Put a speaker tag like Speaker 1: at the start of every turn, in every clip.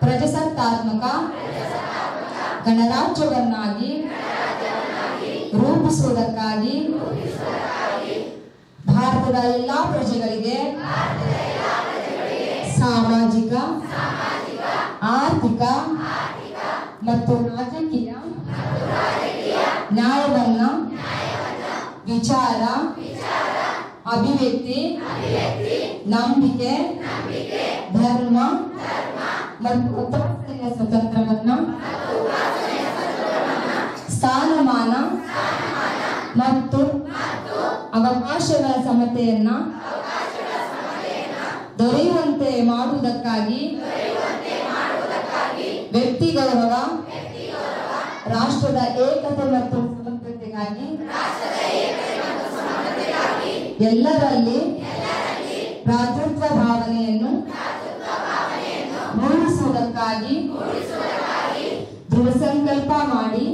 Speaker 1: ಪ್ರಜಾಸತ್ತಾತ್ಮಕ ಗಣರಾಜ್ಯವನ್ನಾಗಿ ರೂಪಿಸುವುದಕ್ಕಾಗಿ ಭಾರತದ ಎಲ್ಲಾ ಪ್ರಜೆಗಳಿಗೆ ಸಾಮಾಜಿಕ ಆರ್ಥಿಕ ಮತ್ತು ರಾಜಕೀಯ ನ್ಯಾಯವನ್ನ ವಿಚಾರ ಅಭಿವ್ಯಕ್ತಿ ನಂಬಿಕೆ ಧರ್ಮ ಮತ್ತು ಉಪಾಸನೆಯ ಸ್ವತಂತ್ರವನ್ನು ಸ್ಥಾನಮಾನ ಮತ್ತು ಅವಕಾಶಗಳ ಸಮತೆಯನ್ನ ದೊರೆಯುವಂತೆ ಮಾಡುವುದಕ್ಕಾಗಿ ವ್ಯಕ್ತಿ ಗೌರವ ರಾಷ್ಟ್ರದ ಏಕತೆ ಮತ್ತು ಸಮಗ್ರತೆಗಾಗಿ ಎಲ್ಲರಲ್ಲಿ ಭ್ರಾತೃತ್ವ ಭಾವನೆಯನ್ನು ಮೂಡಿಸುವುದಕ್ಕಾಗಿ ದೃಢ ಸಂಕಲ್ಪ ಮಾಡಿ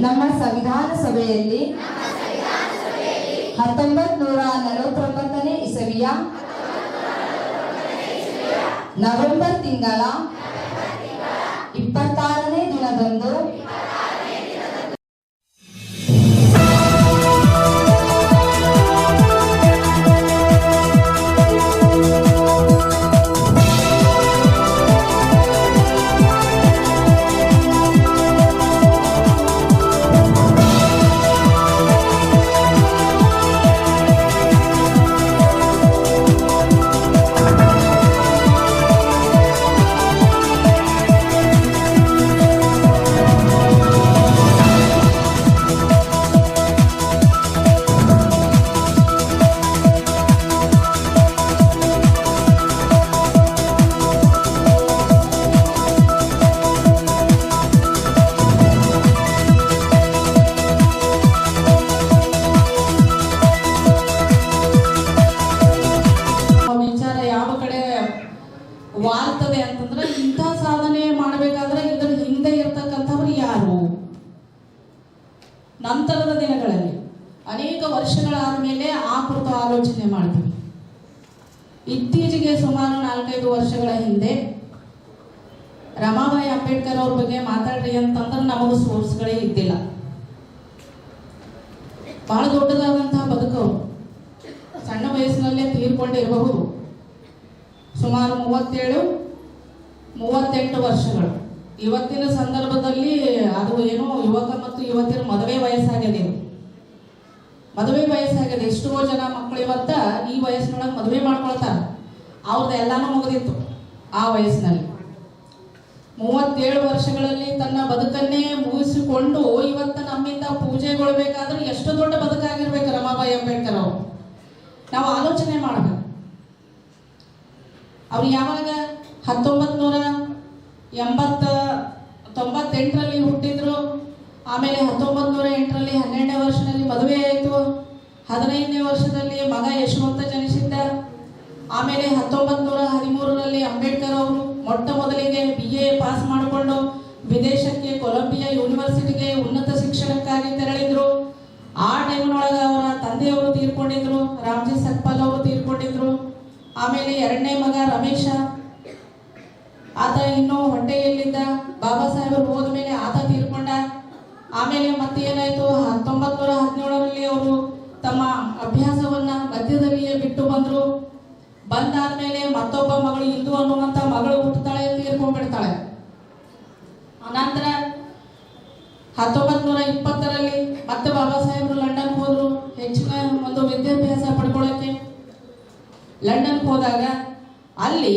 Speaker 1: ನಮ್ಮ ಸಂವಿಧಾನ ಸಭೆಯಲ್ಲಿ ಹತ್ತೊಂಬತ್ ನೂರ ನಲವತ್ತೊಂಬತ್ತನೇ ಇಸವಿಯ ನವೆಂಬರ್ ತಿಂಗಳ
Speaker 2: ನಂತರದ ದಿನಗಳಲ್ಲಿ ಅನೇಕ ವರ್ಷಗಳಾದ ಮೇಲೆ ಆ ಕುರಿತು ಆಲೋಚನೆ ಮಾಡ್ತೀವಿ. ಇತ್ತೀಚೆಗೆ ಸುಮಾರು ನಾಲ್ಕೈದು ವರ್ಷಗಳ ಹಿಂದೆ ರಮಾಬಾಯಿ ಅಂಬೇಡ್ಕರ್ ಅವ್ರ ಬಗ್ಗೆ ಮಾತಾಡ್ರಿ ಅಂತಂದ್ರೆ ನಮಗೂ ಸೋರ್ಸ್ಗಳೇ ಇದ್ದಿಲ್ಲ. ಬಹಳ ದೊಡ್ಡದಾದಂತಹ ಬದುಕು ಸಣ್ಣ ವಯಸ್ಸಿನಲ್ಲೇ ತೀರ್ಕೊಂಡಿರಬಹುದು. ಸುಮಾರು ಮೂವತ್ತೇಳು, ಮೂವತ್ತೆಂಟು ವರ್ಷಗಳು. ಇವತ್ತಿನ ಸಂದರ್ಭದಲ್ಲಿ ಅದು ಏನೋ ಯುವಕ ಮತ್ತು ಯುವತಿಯರ ಮದುವೆ ವಯಸ್ಸಾಗಿದೆ. ಮದುವೆ ವಯಸ್ಸಾಗಿದೆ. ಎಷ್ಟೋ ಜನ ಮಕ್ಕಳು ಇವತ್ತ ಈ ವಯಸ್ಸಿನೊಳಗೆ ಮದುವೆ ಮಾಡ್ಕೊಳ್ತಾರೆ. ಅವ್ರದ್ದು ಎಲ್ಲಾನು ಮುಗಿದಿತ್ತು ಆ ವಯಸ್ಸಿನಲ್ಲಿ. ಮೂವತ್ತೇಳು ವರ್ಷಗಳಲ್ಲಿ ತನ್ನ ಬದುಕನ್ನೇ ಮುಗಿಸಿಕೊಂಡು ಇವತ್ತು ನಮ್ಮಿಂದ ಪೂಜೆಗೊಳ್ಬೇಕಾದ್ರೆ ಎಷ್ಟು ದೊಡ್ಡ ಬದುಕಾಗಿರ್ಬೇಕು ರಮಾಬಾಯಿ ಅಂಬೇಡ್ಕರ್ ಅವರು. ನಾವು ಆಲೋಚನೆ ಮಾಡಬೇಕು. ಅವ್ರು ಯಾವಾಗ ಹತ್ತೊಂಬತ್ ನೂರ ಎಂಬತ್ತ ತೊಂಬತ್ತೆಂಟರಲ್ಲಿ ಹುಟ್ಟಿದ್ರು. ಆಮೇಲೆ ಹತ್ತೊಂಬತ್ತು ನೂರ ಎಂಟರಲ್ಲಿ ಹನ್ನೆರಡನೇ ವರ್ಷದಲ್ಲಿ ಮದುವೆ ಆಯಿತು. ಹದಿನೈದನೇ ವರ್ಷದಲ್ಲಿ ಮಗ ಯಶವಂತ ಜನಿಸಿದ್ದ. ಆಮೇಲೆ ಹತ್ತೊಂಬತ್ತು ನೂರ ಹದಿಮೂರರಲ್ಲಿ ಅಂಬೇಡ್ಕರ್ ಅವರು ಮೊಟ್ಟ ಮೊದಲಿಗೆ ಬಿ ಎ ಪಾಸ್ ಮಾಡಿಕೊಂಡು ವಿದೇಶಕ್ಕೆ ಕೊಲಂಬಿಯಾ ಯೂನಿವರ್ಸಿಟಿಗೆ ಉನ್ನತ ಶಿಕ್ಷಣಕ್ಕಾಗಿ ತೆರಳಿದ್ರು. ಆ ಟೈಮ್ನೊಳಗೆ ಅವರ ತಂದೆಯವರು ತೀರ್ಕೊಂಡಿದ್ರು. ರಾಮ್ಜಿ ಸತ್ಪಾಲ್ ಅವರು ತೀರ್ಕೊಂಡಿದ್ರು. ಆಮೇಲೆ ಎರಡನೇ ಮಗ ರಮೇಶ. ಆತ ಇನ್ನೂ ಹೊಟ್ಟೆಯಲ್ಲಿದ್ದ ಬಾಬಾ ಸಾಹೇಬರು ಹೋದ್ಮೇಲೆ ಆತ ತೀರ್ಕೊಂಡ. ಆಮೇಲೆ ಮತ್ತೆ ಏನಾಯ್ತು? ಹತ್ತೊಂಬತ್ ನೂರ ಹದಿನೇಳರಲ್ಲಿ ಅವರು ತಮ್ಮ ಅಭ್ಯಾಸವನ್ನ ಮಧ್ಯದಲ್ಲಿಯೇ ಬಿಟ್ಟು ಬಂದ್ರು. ಬಂದಾದ್ಮೇಲೆ ಮತ್ತೊಬ್ಬ ಮಗಳು ಇಂದು ಅನ್ನುವಂತ ಮಗಳು ಹುಟ್ಟುತ್ತಾಳೆ ತೀರ್ಕೊಂಡ್ಬಿಡ್ತಾಳೆ. ಅನಂತರ ಹತ್ತೊಂಬತ್ ನೂರ ಇಪ್ಪತ್ತರಲ್ಲಿ ಮತ್ತೆ ಬಾಬಾ ಸಾಹೇಬರು ಲಂಡನ್ ಹೋದ್ರು. ಹೆಚ್ಚಿನ ಒಂದು ವಿದ್ಯಾಭ್ಯಾಸ ಪಡ್ಕೊಳ್ಳೋಕೆ ಲಂಡನ್ ಹೋದಾಗ ಅಲ್ಲಿ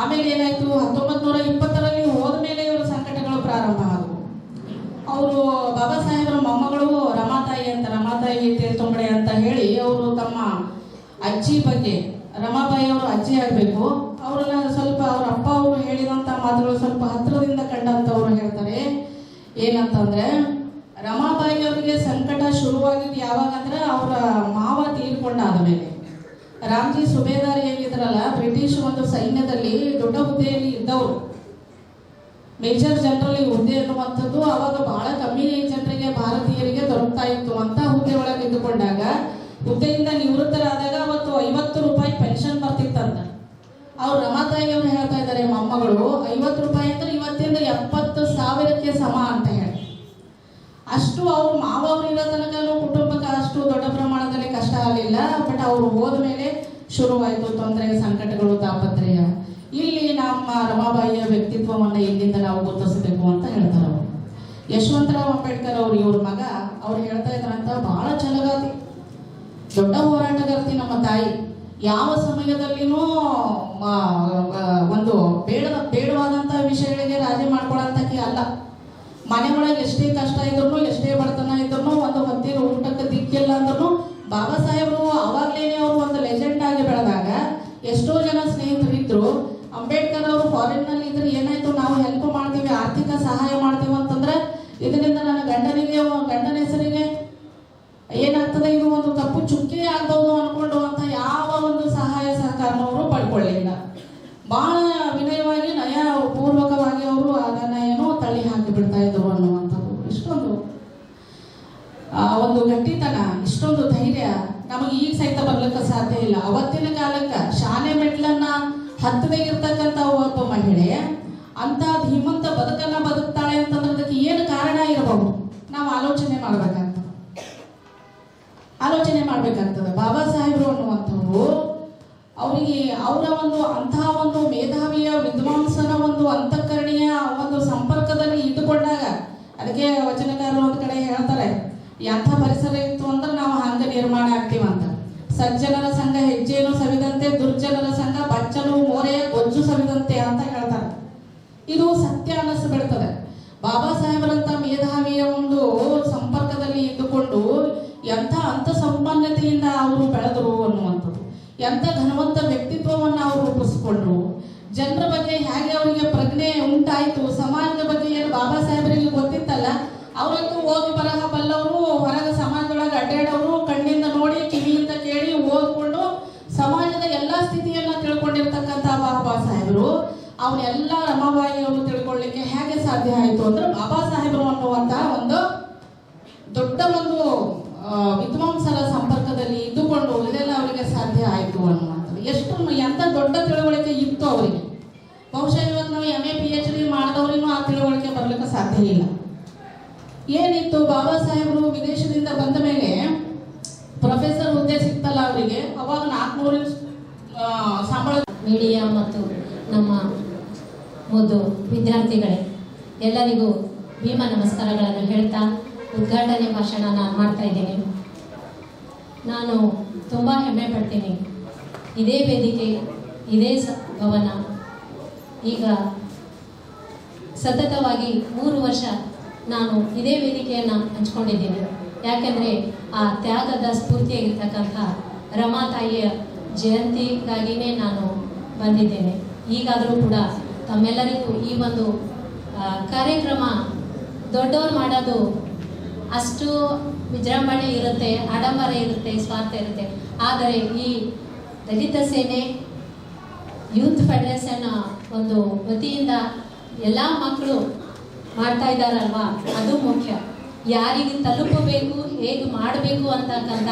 Speaker 2: ಆಮೇಲೆ ಏನಾಯ್ತು ಹತ್ತೊಂಬತ್ ನೂರ ಇಪ್ಪತ್ತರಲ್ಲಿ ಹೋದ್ಮೇಲೆ ಇವರ ಸಂಕಟಗಳು ಪ್ರಾರಂಭ ಆದವು. ಅವರು ಬಾಬಾ ಸಾಹೇಬರ ಮೊಮ್ಮಗಳು ರಮಾತಾಯಿ ಅಂತ ರಮಾತಾಯಿ ತೀರ್ಥೊಂಬಡೆ ಅಂತ ಹೇಳಿ ಅವರು ತಮ್ಮ ಅಜ್ಜಿ ಬಗ್ಗೆ ರಮಾಬಾಯಿ ಅವರು ಅಜ್ಜಿ ಆಗಬೇಕು ಅವ್ರನ್ನ ಸ್ವಲ್ಪ ಅವ್ರ ಅಪ್ಪ ಅವರು ಹೇಳಿದಂತ ಮಾತುಗಳು ಸ್ವಲ್ಪ ಹತ್ತಿರದಿಂದ ಕಂಡಂತವ್ರು ಹೇಳ್ತಾರೆ. ಏನಂತಂದ್ರೆ ರಮಾಬಾಯಿ ಅವರಿಗೆ ಸಂಕಟ ಶುರುವಾಗಿದ್ದು ಯಾವಾಗ ಅಂದ್ರೆ ಅವರ ಮಾವ ತೀರ್ಕೊಂಡಾದ ಮೇಲೆ. ರಾಮ್ಜಿ ಸುಬೇದಾರ್ ಏನಿದ್ರಲ್ಲ, ಬ್ರಿಟಿಷ್ ಒಂದು ಸೈನ್ಯದಲ್ಲಿ ದೊಡ್ಡ ಹುದ್ದೆಯಲ್ಲಿ ಇದ್ದವರು. ಮೇಜರ್ ಜನರಲ್ ಹುದ್ದೆ ಅನ್ನುವಂಥದ್ದು ಅವಾಗ ಬಹಳ ಕಮ್ಮಿ ಜನರಿಗೆ, ಭಾರತೀಯರಿಗೆ ದೊರಕ್ತಾ ಇತ್ತು. ಅಂತ ಹುದ್ದೆ ಒಳಗೆ ಇದ್ದುಕೊಂಡಾಗ ಹುದ್ದೆಯಿಂದ ನಿವೃತ್ತರಾದಾಗ ಅವತ್ತು ಐವತ್ತು ರೂಪಾಯಿ ಪೆನ್ಷನ್ ಬರ್ತಿತ್ತಂತ. ಅವ್ರು ರಮಾತಾಯಿ ಅವರು ಹೇಳ್ತಾ ಇದ್ದಾರೆ, ಮೊಮ್ಮಗಳು, ಐವತ್ತು ರೂಪಾಯಿ ಅಂದ್ರೆ ಇವತ್ತಿಂದ ಎಪ್ಪತ್ತು ಸಾವಿರಕ್ಕೆ ಸಮ ಅಂತ ಹೇಳಿ. ಅಷ್ಟು ಅವ್ರು ಮಾವ ಅವ್ರು ಇರೋ ತನಕನೂ ಕುಟುಂಬಕ್ಕೆ ಅಷ್ಟು ದೊಡ್ಡ ಪ್ರಮಾಣದಲ್ಲಿ ಅವ್ರು ಹೋದ ಮೇಲೆ ಶುರುವಾಯಿತು ತೊಂದರೆ, ಸಂಕಟಗಳು ತಾಪತ್ರಯ ಇಲ್ಲಿ ನಮ್ಮ ರಮಾಬಾಯಿಯ ವ್ಯಕ್ತಿತ್ವವನ್ನು ಎಲ್ಲಿಂದ ನಾವು ಗುರುತಿಸಬೇಕು ಅಂತ ಹೇಳ್ತಾರೆ ಅವರು. ಯಶವಂತರಾವ್ ಅಂಬೇಡ್ಕರ್ ಅವರು ಇವ್ರ ಮಗ, ಅವ್ರು ಹೇಳ್ತಾ ಇದ್ರಂತ ಬಹಳ ಛಲಗಾತಿ. ದೊಡ್ಡ ಹೋರಾಟಗಾರ್ತಿ ನಮ್ಮ ತಾಯಿ. ಯಾವ ಸಮಯದಲ್ಲಿನೂ ಒಂದು ಬೇಡದ, ಬೇಡವಾದಂತ ವಿಷಯಗಳಿಗೆ ರಾಜಿ ಮಾಡ್ಕೊಳ್ಳಂತಕ್ಕೆ ಅಲ್ಲ. ಮನೆ ಒಳಗೆ ಎಷ್ಟೇ ಕಷ್ಟ ಇದ್ರು ಎಷ್ಟೇ ಬಡತನ ಇದ್ರು ಒಂದು ಹೊತ್ತಿನ ಊಟಕ್ಕೆ ದಿಕ್ಕಿಲ್ಲ ಅಂದ್ರೂ ಬಾಬಾ ಸಾಹೇಬರು ಎಷ್ಟೋ ಜನ ಸ್ನೇಹಿತರು ಇದ್ರು ಅಂಬೇಡ್ಕರ್ ಅವರು ಫಾರಿನ್ನಲ್ಲಿ ಇದ್ರೆ ಏನಾಯ್ತು, ನಾವು ಹೆಲ್ಪ್ ಮಾಡ್ತೀವಿ, ಆರ್ಥಿಕ ಸಹಾಯ ಮಾಡ್ತೀವಿ ಅಂತಂದ್ರೆ, ಇದರಿಂದ ನನ್ನ ಗಂಡನಿಗೆ ಗಂಡನ ಹೆಸರಿಗೆ ಏನಾಗ್ತದೆ, ಇದು ಒಂದು ತಪ್ಪು ಚುಕ್ಕೆ ಆಗ್ಬಹುದು ಅನ್ಕೊಂಡು ಅಂತ ಯಾವ ಒಂದು ಸಹಾಯ ಸಹಕಾರನವರು ಪಡ್ಕೊಳ್ಳಿಲ್ಲ. ಬಹಳ ವಿನಯವಾಗಿ ನಯ ಪೂರ್ವಕವಾಗಿ ಅವರು ಅದನ್ನ ಏನೋ ತಳ್ಳಿ ಹಾಕಿ ಬಿಡ್ತಾ ಇದ್ರು ಅನ್ನುವಂಥದ್ದು. ಇಷ್ಟೊಂದು, ಆ, ಒಂದು ಗಟ್ಟಿತನ, ಇಷ್ಟೊಂದು ಧೈರ್ಯ ನಮಗೆ ಈಗ ಸಹಿತ ಬರ್ಲಿಕ್ಕೆ ಸಾಧ್ಯ ಇಲ್ಲ. ಅವತ್ತಿನ ಕಾಲಕ್ಕೆ ಶಾಲೆ ಮೆಟ್ಲನ್ನ ಹತ್ತದೇ ಇರ್ತಕ್ಕಂಥ ಒಬ್ಬ ಮಹಿಳೆ ಅಂತ ಧೀಮಂತ ಬದುಕನ್ನ ಬದುಕ್ತಾಳೆ ಅಂತಂದ್ರೆ ಅದಕ್ಕೆ ಏನು ಕಾರಣ ಇರಬಹುದು? ನಾವು ಆಲೋಚನೆ ಮಾಡ್ಬೇಕಂತ ಆಲೋಚನೆ ಮಾಡ್ಬೇಕಾಗ್ತದೆ. ಬಾಬಾ ಸಾಹೇಬರು ಅನ್ನುವಂಥವ್ರು ಅವರಿಗೆ ಅವರ ಒಂದು ಅಂತಹ ಒಂದು ಮೇಧಾವಿಯ, ವಿದ್ವಾಂಸನ ಒಂದು ಅಂತಃಕರಣೀಯ ಒಂದು ಸಂಪರ್ಕದಲ್ಲಿ ಇಟ್ಟುಕೊಂಡಾಗ ಅದಕ್ಕೆ ವಚನಕಾರರು ಒಂದು ಕಡೆ ಹೇಳ್ತಾರೆ ಎಂಥ ಪರಿಸರ ಇತ್ತು ಅಂದ್ರೆ ನಾವು ಹಂಗೆ ನಿರ್ಮಾಣ ಆಗ್ತೀವಂತ ಸಜ್ಜನರ ಸಂಘ, ಹೆಜ್ಜೆಯನ್ನು ಸವಿದಂತೆ, ದುರ್ಜನರ ಸಂಘ, ಬಚ್ಚಲು ಮೋರೆಯ ಗೊಜ್ಜು ಸವಿದಂತೆ ಅಂತ ಹೇಳ್ತಾರೆ. ಇದು ಸತ್ಯ ಅನ್ನಿಸ್ಬಿಡ್ತದೆ. ಬಾಬಾ ಸಾಹೇಬರಂತ ಮೇಧಾವಿಯ ಒಂದು ಸಂಪರ್ಕದಲ್ಲಿ ಇದ್ದುಕೊಂಡು ಎಂಥ ಅಂತ ಸಂಪನ್ನತೆಯಿಂದ ಅವರು ಬೆಳೆದರು ಅನ್ನುವಂಥದ್ದು. ಎಂಥ ಘನವಂತ ವ್ಯಕ್ತಿತ್ವವನ್ನು ಅವರು ರೂಪಿಸ್ಕೊಂಡ್ರು. ಜನರ ಬಗ್ಗೆ ಹೇಗೆ ಅವರಿಗೆ ಪ್ರಜ್ಞೆ ಉಂಟಾಯಿತು, ಸಮಾಜದ ಬಗ್ಗೆ ಏನು ಬಾಬಾ ಸಾಹೇಬರಿಗೆ ಗೊತ್ತಿತ್ತಲ್ಲ ಅವರಂತೂ ಓದಿ ಬರಹ ಬಲ್ಲವರು ಹೊರಗೆ ಸಮಾಜದೊಳಗೆ ಅಡ್ಡಾಡವರು ಕಣ್ಣಿಂದ ನೋಡಿ ಕಿವಿಯಿಂದ ಕೇಳಿ ಓದ್ಕೊಂಡು ಸಮಾಜದ ಎಲ್ಲಾ ಸ್ಥಿತಿಯನ್ನ ತಿಳ್ಕೊಂಡಿರ್ತಕ್ಕಂಥ ಬಾಬಾ ಸಾಹೇಬರು ಅವನ್ನೆಲ್ಲ ರಮಾಬಾಯಿ ಅವರು ತಿಳ್ಕೊಳ್ಳಿಕ್ಕೆ ಹೇಗೆ ಸಾಧ್ಯ ಆಯಿತು ಅಂದ್ರೆ ಬಾಬಾ ಸಾಹೇಬರು ಅನ್ನುವಂತ ಒಂದು ದೊಡ್ಡ ಒಂದು ಆ, ವಿದ್ವಾಂಸರ ಸಂಪರ್ಕದಲ್ಲಿ ಇದ್ದುಕೊಂಡು ಇದೆಲ್ಲ ಅವರಿಗೆ ಸಾಧ್ಯ ಆಯಿತು ಅನ್ನುವಂಥದ್ದು ಎಷ್ಟು ಎಂತ ದೊಡ್ಡ ತಿಳುವಳಿಕೆ ಇತ್ತು ಅವರಿಗೆ ಬಹುಶಃ ಇವತ್ತು ನಾವು ಎಂ ಎ ಪಿ ಎಚ್ ಮಾಡಿದವರಿಗೂ ಆ ತಿಳುವಳಿಕೆ ಬರ್ಲಿಕ್ಕೆ ಸಾಧ್ಯ ಇಲ್ಲ. ಏನಿತ್ತು, ಬಾಬಾ ಸಾಹೇಬರು ವಿದೇಶದಿಂದ ಬಂದ ಮೇಲೆ ಪ್ರೊಫೆಸರ್ ಹುದ್ದೆ ಸಿಕ್ತಲ್ಲ ಅವರಿಗೆ, ಅವಾಗ ನಾಲ್ಕುನೂರು ಸಂಬಳ
Speaker 3: ಮೀಡಿಯಾ ಮತ್ತು ನಮ್ಮ ಮುದ್ದು ವಿದ್ಯಾರ್ಥಿಗಳೇ, ಎಲ್ಲರಿಗೂ ಭೀಮ ನಮಸ್ಕಾರಗಳನ್ನು ಹೇಳ್ತಾ ಉದ್ಘಾಟನೆ ಭಾಷಣ ನಾನು ಮಾಡ್ತಾ ಇದ್ದೀನಿ. ನಾನು ತುಂಬ ಹೆಮ್ಮೆ ಪಡ್ತೀನಿ. ಇದೇ ವೇದಿಕೆ, ಇದೇ ಭವನ, ಈಗ ಸತತವಾಗಿ ಮೂರು ವರ್ಷ ನಾನು ಇದೇ ವೇದಿಕೆಯನ್ನು ಹಂಚ್ಕೊಂಡಿದ್ದೀನಿ. ಯಾಕೆಂದರೆ ಆ ತ್ಯಾಗದ ಸ್ಫೂರ್ತಿಯಾಗಿರ್ತಕ್ಕಂಥ ರಮಾ ತಾಯಿಯ ಜಯಂತಿಗಾಗಿಯೇ ನಾನು ಬಂದಿದ್ದೇನೆ. ಈಗಾದರೂ ಕೂಡ ತಮ್ಮೆಲ್ಲರಿಗೂ ಈ ಒಂದು ಕಾರ್ಯಕ್ರಮ ದೊಡ್ಡವ್ರು ಮಾಡೋದು ಅಷ್ಟು ವಿಜೃಂಭಣೆ ಇರುತ್ತೆ, ಆಡಂಬರ ಇರುತ್ತೆ, ಸ್ವಾರ್ಥ ಇರುತ್ತೆ. ಆದರೆ ಈ ದಲಿತ ಸೇನೆ, ಯೂತ್ ಫೆಡರೇಷನ್ ಒಂದು ವತಿಯಿಂದ ಎಲ್ಲ ಮಕ್ಕಳು ಮಾಡ್ತಾ ಇದ್ದಾರಲ್ವಾ? ಅದು ಮುಖ್ಯ. ಯಾರಿಗೆ ತಲುಪಬೇಕು, ಹೇಗೆ ಮಾಡಬೇಕು ಅಂತಕ್ಕಂಥ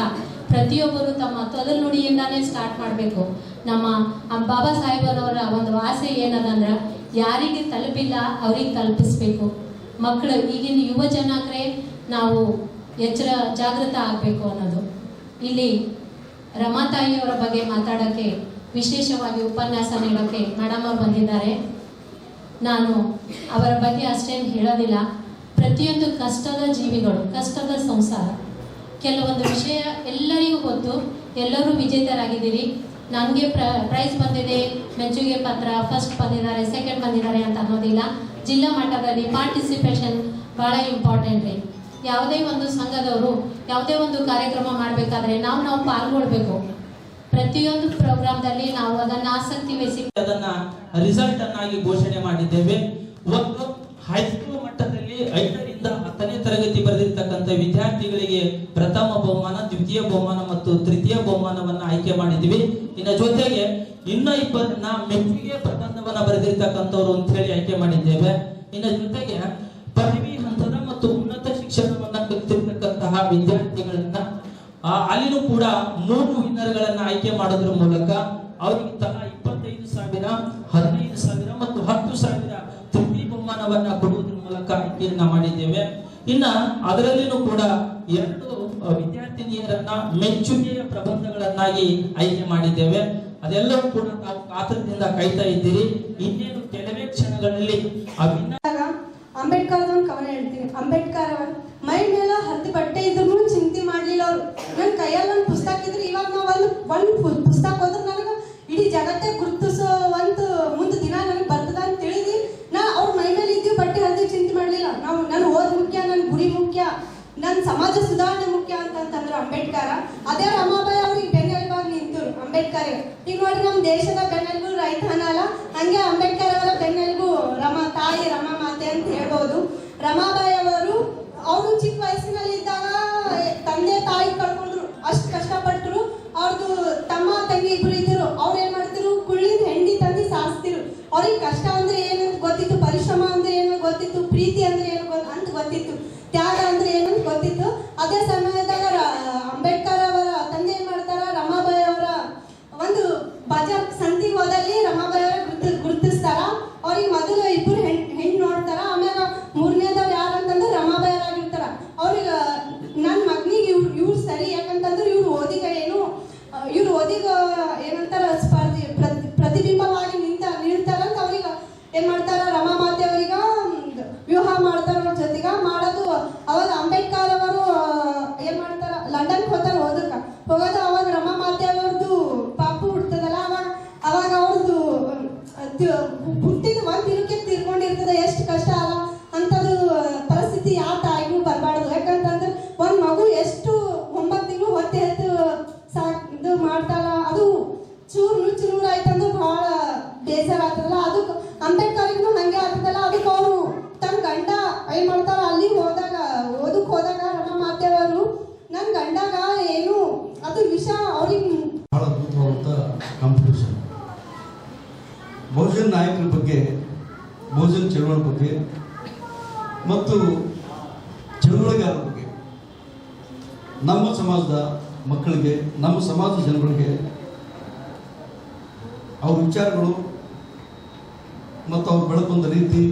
Speaker 3: ಪ್ರತಿಯೊಬ್ಬರು ತಮ್ಮ ತೊದಲು ನುಡಿಯಿಂದಾನೇ ಸ್ಟಾರ್ಟ್ ಮಾಡಬೇಕು. ನಮ್ಮ ಬಾಬಾ ಸಾಹೇಬರವರ ಒಂದು ಆಸೆ ಏನದಂದ್ರೆ, ಯಾರಿಗೆ ತಲುಪಿಲ್ಲ ಅವ್ರಿಗೆ ತಲುಪಿಸ್ಬೇಕು. ಮಕ್ಕಳು ಈಗಿನ ಯುವ ನಾವು ಎಚ್ಚರ, ಜಾಗೃತ ಆಗಬೇಕು ಅನ್ನೋದು. ಇಲ್ಲಿ ರಮಾತಾಯಿಯವರ ಬಗ್ಗೆ ಮಾತಾಡೋಕ್ಕೆ ವಿಶೇಷವಾಗಿ ಉಪನ್ಯಾಸ ನೀಡೋಕ್ಕೆ ಮೇಡಮ್ ಅವರು ಬಂದಿದ್ದಾರೆ. ನಾನು ಅವರ ಬಗ್ಗೆ ಅಷ್ಟೇನು ಹೇಳೋದಿಲ್ಲ. ಪ್ರತಿಯೊಂದು ಕಷ್ಟದ ಜೀವಿಗಳು, ಕಷ್ಟದ ಸಂಸಾರ. ಕೆಲವೊಂದು ವಿಷಯ ಎಲ್ಲರಿಗೂ ಗೊತ್ತು. ಎಲ್ಲರೂ ವಿಜೇತರಾಗಿದ್ದೀರಿ. ನನಗೆ ಪ್ರ ಪ್ರೈಸ್ ಬಂದಿದೆ. ಮೆಚ್ಚುಗೆ ಪತ್ರ ಫಸ್ಟ್ ಬಂದಿದ್ದಾರೆ ಸೆಕೆಂಡ್ ಬಂದಿದ್ದಾರೆ ಅಂತ ಅನ್ನೋದಿಲ್ಲ. ಜಿಲ್ಲಾ ಮಟ್ಟದಲ್ಲಿ ಪಾರ್ಟಿಸಿಪೇಷನ್ ಭಾಳ ಇಂಪಾರ್ಟೆಂಟ್ ರೀ. ಯಾವುದೇ ಒಂದು ಸಂಘದವರು, ಯಾವುದೇ ಒಂದು ಕಾರ್ಯಕ್ರಮ ಮಾಡಬೇಕಾದ್ರೆ ನಾವು ನಾವು ಪಾಲ್ಗೊಳ್ಬೇಕು. ಪ್ರತಿಯೊಂದು ಪ್ರೋಗ್ರಾಮ್ ದಲ್ಲಿ ನಾವು ಅದನ್ನ ಆಸಕ್ತಿ ವಹಿಸಿ
Speaker 4: ಅದನ್ನ ರಿಸಲ್ಟ್ ಅನ್ನಾಗಿ ಘೋಷಣೆ ಮಾಡಿದ್ದೇವೆ. ಒಂದು ಹೈಸ್ಕೂಲ್ ಮಟ್ಟದಲ್ಲಿ ಐದರಿಂದ ಹತ್ತನೇ ತರಗತಿ ಬರೆದಿರ್ತಕ್ಕಂಥ ವಿದ್ಯಾರ್ಥಿಗಳಿಗೆ ಪ್ರಥಮ ಬಹುಮಾನ, ದ್ವಿತೀಯ ಬಹುಮಾನ ಮತ್ತು ತೃತೀಯ ಬಹುಮಾನವನ್ನ ಆಯ್ಕೆ ಮಾಡಿದ್ವಿ ಇನ್ನ ಜೊತೆಗೆ ಇನ್ನ ಇಬ್ಬರನ್ನ ಮೆಚ್ಚುಗೆ ಪ್ರಬಂಧವನ್ನ ಬರೆದಿರ್ತಕ್ಕಂಥವ್ರು ಅಂತ ಹೇಳಿ ಆಯ್ಕೆ ಮಾಡಿದ್ದೇವೆ. ಇನ್ನ ಜೊತೆಗೆ ಪದವಿ ಹಂತದ ಮತ್ತು ಉನ್ನತ ಶಿಕ್ಷಣವನ್ನ ಕಲಿತಿರ್ತಕ್ಕಂತಹ ವಿದ್ಯಾರ್ಥಿಗಳನ್ನ ಅಲ್ಲಿನೂ ಕೂಡ ಮೂರು ವಿನ್ನರ್ಗಳನ್ನ ಆಯ್ಕೆ ಮಾಡೋದ್ರ ಮೂಲಕ ಅವರಿಗೆ ತಲಾ ಇಪ್ಪತ್ತೈದು ಸಾವಿರ, ಹದಿನೈದು ಸಾವಿರ ಮತ್ತು ಹತ್ತು ಸಾವಿರ ತೃಪ್ತಿ ಬಹುಮಾನವನ್ನ ಕೊಡುವುದರ ಮೂಲಕ ಆಯ್ಕೆಯನ್ನ ಮಾಡಿದ್ದೇವೆ. ಇನ್ನ ಅದರಲ್ಲಿನೂ ಕೂಡ ಎರಡು ವಿದ್ಯಾರ್ಥಿನಿಯರನ್ನ ಮೆಚ್ಚುಗೆಯ ಪ್ರಬಂಧಗಳನ್ನಾಗಿ ಆಯ್ಕೆ ಮಾಡಿದ್ದೇವೆ. ಅದೆಲ್ಲವೂ ಕೂಡ ನಾವು ಕಾತರದಿಂದ ಕಾಯ್ತಾ ಇದ್ದೀರಿ. ಇನ್ನೇನು ಕೆಲವೇ ಕ್ಷಣಗಳಲ್ಲಿ
Speaker 5: ಅಂಬೇಡ್ಕರ್ ಕವನ ಹೇಳ್ತೀನಿ. ಅಂಬೇಡ್ಕರ್ ಅವರ ಮೈ ಮೇಲೆ ಹತ್ತು ಬಟ್ಟೆ ಇದ್ರು ಚಿಂತೆ ಮಾಡ್ಲಿಲ್ಲ ಅವ್ರು ನನ್ನ ಕೈಯಲ್ಲಿ ಒಂದು ಪುಸ್ತಕ ಇದ್ರೆ ಇವಾಗ ನಾವು ಒಂದು ಒಂದು ಪು- ಪುಸ್ತಕ ಹೋದ್ರೆ ನನಗೆ ಇಡೀ ಜಗತ್ತೇ ಗುರುತಿಸೋ ಒಂದು ಮುಂದೆ ದಿನ ನನಗೆ ಬರ್ತದ ಅಂತ ತಿಳಿದು ನಾ ಅವ್ರ ಮೈ ಮೇಲೆ ಇದ್ದೀವಿ ಬಟ್ಟೆ ಹತ್ತಿ ಚಿಂತೆ ಮಾಡಲಿಲ್ಲ ನಾವು ನನ್ನ ಓದ್ ಮುಖ್ಯ ನನ್ನ ಗುರಿ ಮುಖ್ಯ ನನ್ನ ಸಮಾಜ ಸುಧಾರಣೆ ಮುಖ್ಯ ಅಂತಂತಂದ್ರೆ ಅಂಬೇಡ್ಕರ್. ಅದೇ ರಮಾಬಾಯಿ ಅವ್ರಿಗೆ ಬೆನ್ನೆಲುಬಾಗಿ ನಿಂತರು, ಅಂಬೇಡ್ಕರ್. ಈಗ ನೋಡ್ರಿ ನಮ್ಮ ದೇಶದ ಬೆನ್ನೆಲುಬು ರೈತ ಅಲ್ಲ, ಹಂಗೆ ಅಂಬೇಡ್ಕರ್ ಅವರ ಬೆನ್ನೆಲುಬು ರಮ, ತಾಯಿ ರಮಾ ಮಾತೆ ಅಂತ ಹೇಳ್ಬೋದು. ರಮಾಬಾಯಿ ಅವರು ಅವರು ಚಿಕ್ಕ ವಯಸ್ಸಿನಲ್ಲಿ ಇದ್ದಾಗ ತಂದೆ ತಾಯಿ ಕಳ್ಕೊಂಡ್ರು, ಅಷ್ಟು
Speaker 6: ಬಹುಜನ್ ನಾಯಕರ ಬಗ್ಗೆ ಬಹುಜನ್ ಚಳವಳ ಬಗ್ಗೆ, ಮತ್ತು ಚಳವಳಿಗಾರರ ಬಗ್ಗೆ, ನಮ್ಮ ಸಮಾಜದ ಮಕ್ಕಳಿಗೆ, ನಮ್ಮ ಸಮಾಜದ ಜನಗಳಿಗೆ ಅವ್ರ ವಿಚಾರಗಳು ಮತ್ತು ಅವ್ರು ಬೆಳಕೊಂಡ ರೀತಿ,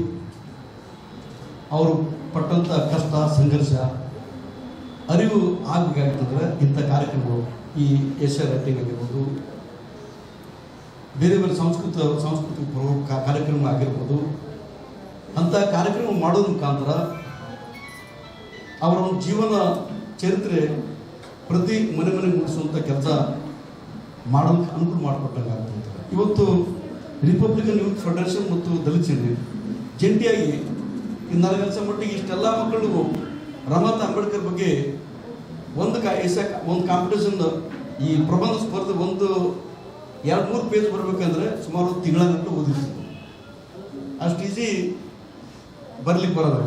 Speaker 6: ಅವರು ಪಟ್ಟಂಥ ಕಷ್ಟ, ಸಂಘರ್ಷ, ಅರಿವು ಆಗಬೇಕಾಗ್ತಂದ್ರೆ ಇಂಥ ಕಾರ್ಯಕ್ರಮಗಳು ಈ ಏಷ್ಯಾ ರೈಟಿಂಗ್ ಆಗಿರ್ಬೋದು. ಬೇರೆ ಬೇರೆ ಸಂಸ್ಕೃತ ಸಾಂಸ್ಕೃತಿಕ ಕಾರ್ಯಕ್ರಮ ಆಗಿರ್ಬೋದು ಅಂಥ ಕಾರ್ಯಕ್ರಮ ಮಾಡೋದ್ರ ಮುಖಾಂತರ ಅವರ ಒಂದು ಜೀವನ ಚರಿತ್ರೆ ಪ್ರತಿ ಮನೆ ಮನೆಗೆ ಮುಗಿಸುವಂಥ ಕೆಲಸ ಮಾಡೋದಕ್ಕೆ ಅನುಕೂಲ ಮಾಡಿಕೊಟ್ಟಂಗೆ ಆಗ್ತದೆ ಇವತ್ತು ರಿಪಬ್ಲಿಕನ್ ಯೂತ್ ಫೆಡರೇಷನ್ ಮತ್ತು ದಲಿತ ಸೇನೆ ಜಂಟಿಯಾಗಿ ಇನ್ನು ಕೆಲಸ ಮಟ್ಟಿಗೆ ಇಷ್ಟೆಲ್ಲ ಮಕ್ಕಳು ರಮತ್ ಅಂಬೇಡ್ಕರ್ ಬಗ್ಗೆ ಒಂದು ಕಾ ಒಂದು ಕಾಂಪಿಟೇಷನ್ ಈ ಪ್ರಬಂಧ ಸ್ಪರ್ಧೆ ಒಂದು ಎರಡು ಮೂರು ಪೇಜ್ ಬರಬೇಕಂದ್ರೆ ಸುಮಾರು ತಿಂಗಳ ಗಂಟು ಓದಿರ್ತೀವಿ. ಅಷ್ಟು ಈಸಿ ಬರ್ಲಿಕ್ಕೆ ಬರೋದು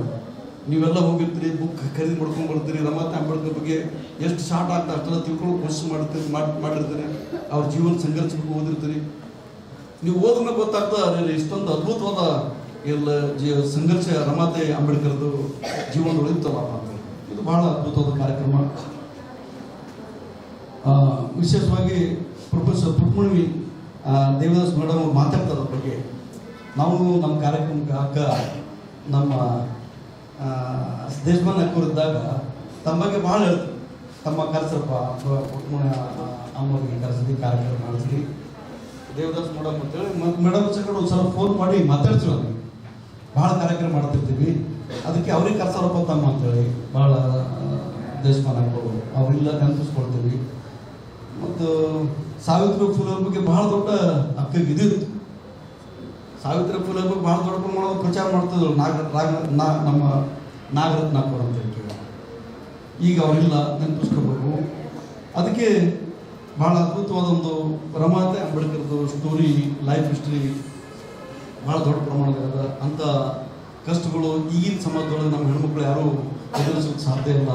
Speaker 6: ನೀವೆಲ್ಲ ಹೋಗಿರ್ತೀರಿ ಬುಕ್ ಖರೀದಿ ಮಾಡ್ಕೊಂಡು ಬರ್ತೀರಿ ರಮಾತ್ ಅಂಬೇಡ್ಕರ್ ಬಗ್ಗೆ ಎಷ್ಟು ಶಾರ್ಟ್ ಆಗ್ತಾ ಅಷ್ಟೆಲ್ಲ ತಿಳ್ಕೊಳ್ಳೋ ಕೋಶಿಸ್ ಮಾಡ್ತೀರಿ, ಮಾಡಿ, ಮಾಡಿರ್ತೀರಿ, ಅವ್ರ ಜೀವನ ಸಂಘರ್ಷಕ್ಕೆ ಓದಿರ್ತೀರಿ. ನೀವು ಓದ್ಮೇಲೆ ಗೊತ್ತಾಗ್ತದೆ ಅರೆ ಇಷ್ಟೊಂದು ಅದ್ಭುತವಾದ ಎಲ್ಲ ಜೀ, ಸಂಘರ್ಷ ರಮಾತೆ ಅಂಬೇಡ್ಕರ್ದು ಜೀವನದೊಳಗಿತ್ತಲ್ಲ ಇದು ಬಹಳ ಅದ್ಭುತವಾದ ಕಾರ್ಯಕ್ರಮ. ವಿಶೇಷವಾಗಿ ಪ್ರೊಫೆಸರ್ ಪುಟ್ಮುಣಿ ದೇವದಾಸ್ ಮೇಡಮ್ ಅವ್ರು ಮಾತಾಡ್ತಾರೆ ಬಗ್ಗೆ. ನಾವು ನಮ್ಮ ಕಾರ್ಯಕ್ರಮಕ್ಕೆ ಹಾಕ ನಮ್ಮ ಆ, ಕುರಿತಾಗ ತಮ್ಮ ಬಗ್ಗೆ ಭಾಳ ಹೇಳ್ತೀವಿ. ತಮ್ಮ ಕರೆಸ್ರಪ್ಪ ಪುಟ್ಮುಣಿ ಅಮ್ಮಗೆ ಕರೆಸಿದ್ವಿ ಕಾರ್ಯಕ್ರಮ ಮಾಡಿಸಿದ್ವಿ ದೇವದಾಸ್ ಮೇಡಮ್ ಅಂತೇಳಿ ಮೇಡಮ್ ಸಕಡೆ ಒಂದು ಸಲ ಫೋನ್ ಮಾಡಿ ಮಾತಾಡ್ತೀವಿ ಅವ್ರಿಗೆ. ಭಾಳ ಕಾರ್ಯಕ್ರಮ ಮಾಡ್ತಿರ್ತೀವಿ. ಅದಕ್ಕೆ ಅವ್ರಿಗೆ ಕರ್ಸಾರಪ್ಪ ತಮ್ಮ ಅಂತೇಳಿ ಭಾಳ ದೇಶಮಾನ ಅಕ್ಕವರು ಅವರಿಲ್ಲ ನೆನಪಿಸ್ಕೊಳ್ತೀವಿ. ಮತ್ತು ಸಾವಿತ್ರಿ ಫುಲೆ ಬಗ್ಗೆ ಬಹಳ ದೊಡ್ಡ ಅಕ್ಕ ಇದಿತ್ತು ಸಾವಿತ್ರಿ ಫುಲೆ ಬಗ್ಗೆ ಬಹಳ ದೊಡ್ಡ ಪ್ರಮಾಣದ ಪ್ರಚಾರ ಮಾಡ್ತಿದ್ರು ನಾಗ ರಾಗ ನಾ ನಮ್ಮ ನಾಗರತ್ನ ಅಕ್ಕವ್ರು ಅಂತ ಹೇಳ್ತೀವಿ. ಈಗ ಅವರಿಲ್ಲ ನೆನಪಿಸ್ಕೋಬೇಕು. ಅದಕ್ಕೆ ಬಹಳ ಅದ್ಭುತವಾದ ಒಂದು ರಮಾತೆ ಅಂಬೇಡ್ಕರ್ದು ಸ್ಟೋರಿ ಲೈಫ್ ಹಿಸ್ಟ್ರಿ ಬಹಳ ದೊಡ್ಡ ಪ್ರಮಾಣದ ಅಂಥ ಕಷ್ಟಗಳು ಈಗಿನ ಸಮಾಜದೊಳಗೆ ನಮ್ಮ ಹೆಣ್ಮಕ್ಳು ಯಾರೂ ಎದುರಿಸೋಕೆ ಸಾಧ್ಯ ಇಲ್ಲ.